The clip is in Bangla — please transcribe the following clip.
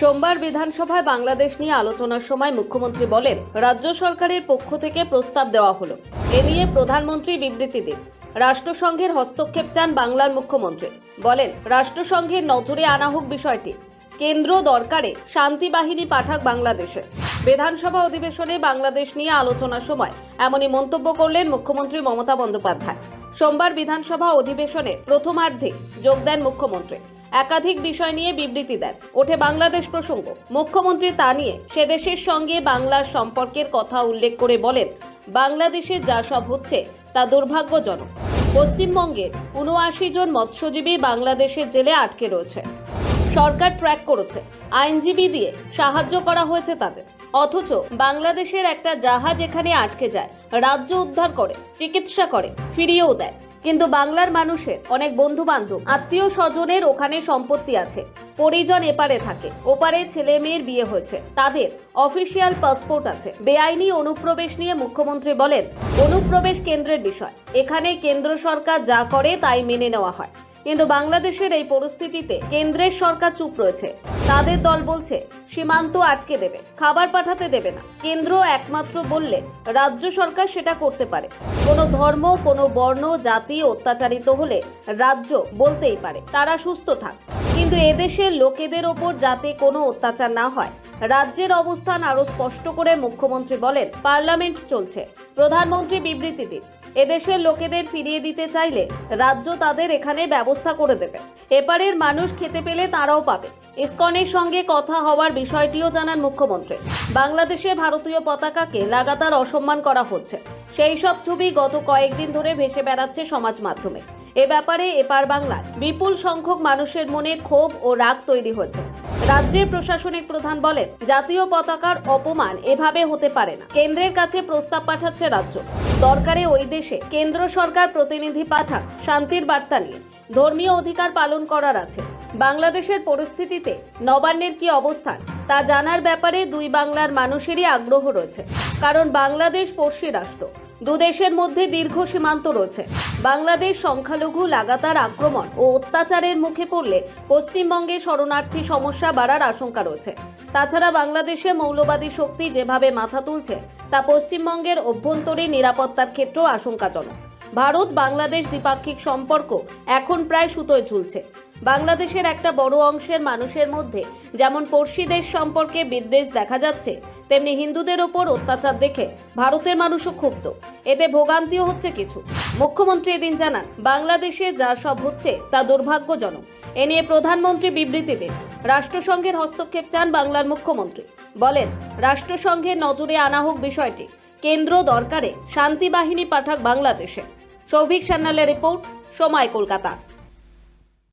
সোমবার বিধানসভায় বাংলাদেশ নিয়ে আলোচনার সময় মুখ্যমন্ত্রী বলেন, রাজ্য সরকারের পক্ষ থেকে প্রস্তাব দেওয়া হলো। এ নিয়ে প্রধানমন্ত্রী বিবৃতি দিন। রাষ্ট্রসংঘের হস্তক্ষেপ চান বাংলার মুখ্যমন্ত্রী। বলেন, রাষ্ট্রসংঘের নজরে আনা হোক বিষয়টি। কেন্দ্র দরকারে শান্তি বাহিনী পাঠাক বাংলাদেশে। বিধানসভা অধিবেশনে বাংলাদেশ নিয়ে আলোচনার সময় এমনই মন্তব্য করলেন মুখ্যমন্ত্রী মমতা বন্দ্যোপাধ্যায়। সোমবার বিধানসভা অধিবেশনে প্রথমার্ধে যোগ দেন মুখ্যমন্ত্রী। একাধিক বিষয় নিয়ে বিবৃতি দেন। ওঠে বাংলাদেশ প্রসঙ্গ। মুখ্যমন্ত্রী তা নিয়ে সে দেশের সঙ্গে বাংলার সম্পর্কের কথা উল্লেখ করে বলেন, বাংলাদেশে যা সব হচ্ছে তা দুর্ভাগ্যজনক। পশ্চিমবঙ্গের উনআশি জন মৎস্যজীবী বাংলাদেশের জেলে আটকে রয়েছে। সরকার ট্র্যাক করেছে। আইনজীবী দিয়ে সাহায্য করা হয়েছে তাদের। অথচ বাংলাদেশের একটা জাহাজ এখানে আটকে যায়, রাজ্য উদ্ধার করে, চিকিৎসা করে, ফিরিয়েও দেয়। কিন্তু বাংলার মানুষের অনেক বন্ধু বান্ধব আত্মীয় স্বজনের ওখানে সম্পত্তি আছে। পরিজন এপারে থাকে। ওপারে ছেলে মেয়ের বিয়ে হয়েছে। তাদের অফিসিয়াল পাসপোর্ট আছে। বেআইনি অনুপ্রবেশ নিয়ে মুখ্যমন্ত্রী বলেন, অনুপ্রবেশ কেন্দ্রের বিষয়। এখানে কেন্দ্র সরকার যা করে তাই মেনে নেওয়া হয়। কিন্তু বাংলাদেশের এই পরিস্থিতিতে কেন্দ্রের সরকার চুপ রয়েছে। তাদের দল বলছে, সীমান্ত আটকে দেবে, খাবার পাঠাতে দেবে না। কেন্দ্র একমাত্র বললে রাজ্য সরকার সেটা করতে পারে। কোনো ধর্ম, কোনো বর্ণ, জাতি অত্যাচারিত হলে রাজ্য বলতেই পারে, তারা সুস্থ থাক। কিন্তু এদেশের লোকেদের ওপর যাতে কোনো অত্যাচার না হয়, রাজ্যের অবস্থান আরও স্পষ্ট করে মুখ্যমন্ত্রী বলেন, পার্লামেন্ট চলছে। প্রধানমন্ত্রী বিবৃতি দিন এদেশের লোকেদের ফিরিয়ে দিতে চাইলে রাজ্য তাদের এখানে ব্যবস্থা করে দেবে। এপারের মানুষ খেতে পেলে তারাও পাবে। ইস্কনের সঙ্গে কথা হওয়ার বিষয়টিও জানান মুখ্যমন্ত্রী। বাংলাদেশে ভারতীয় পতাকাকে লাগাতার অসম্মান করা হচ্ছে। সেই সব ছবি গত কয়েকদিন ধরে ভেসে বেড়াচ্ছে সমাজ মাধ্যমে। এ ব্যাপারে এপার বাংলায় বিপুল সংখ্যক মানুষের মনে ক্ষোভ ও রাগ তৈরি হয়েছে। রাজ্যের প্রশাসনিক প্রধান বলেন, জাতীয় পতাকার অপমান এভাবে হতে পারে না। কেন্দ্রের কাছে প্রস্তাব পাঠাচ্ছে রাজ্য। দরকারে ওই দেশে কেন্দ্র সরকার প্রতিনিধি পাঠাক শান্তির বার্তা নিয়ে। ধর্মীয় অধিকার পালন করার আছে। বাংলাদেশের পরিস্থিতিতে নবান্নের কি অবস্থান, তা জানার ব্যাপারে দুই বাংলার মানুষেরই আগ্রহ রয়েছে। কারণ বাংলাদেশ পড়শি রাষ্ট্র। দুদেশের মধ্যে দীর্ঘ সীমান্ত রয়েছে। বাংলাদেশ সংখ্যালঘু লাগাতার আক্রমণ ও অত্যাচারের মুখে পড়লে পশ্চিমবঙ্গে শরণার্থী সমস্যা বাড়ার আশঙ্কা রয়েছে। তাছাড়া বাংলাদেশে মৌলবাদী শক্তি যেভাবে মাথা তুলছে, তা পশ্চিমবঙ্গের অভ্যন্তরীণ নিরাপত্তার ক্ষেত্রেও আশঙ্কাজনক। ভারত বাংলাদেশ দ্বিপাক্ষিক সম্পর্ক এখন প্রায় সুতোয় ঝুলছে। বাংলাদেশের একটা বড় অংশের মানুষের মধ্যে যেমন পড়শি দেশ সম্পর্কে বিদ্বেষ দেখা যাচ্ছে তেমনি হিন্দুদের ওপর অত্যাচার দেখে ভারতের মানুষও ক্ষুব্ধ। এতে ভোগান্তিও হচ্ছে কিছু। মুখ্যমন্ত্রী এদিন জানান, বাংলাদেশে যা সব হচ্ছে তা দুর্ভাগ্যজনক। এ নিয়ে প্রধানমন্ত্রী বিবৃতি দেন। রাষ্ট্রসংঘের হস্তক্ষেপ চান বাংলার মুখ্যমন্ত্রী। বলেন, রাষ্ট্রসংঘের নজরে আনা হোক বিষয়টি, কেন্দ্র দরকারে শান্তি বাহিনী পাঠাক বাংলাদেশে। সৌভিক সান্যালের রিপোর্ট, সময় কলকাতা।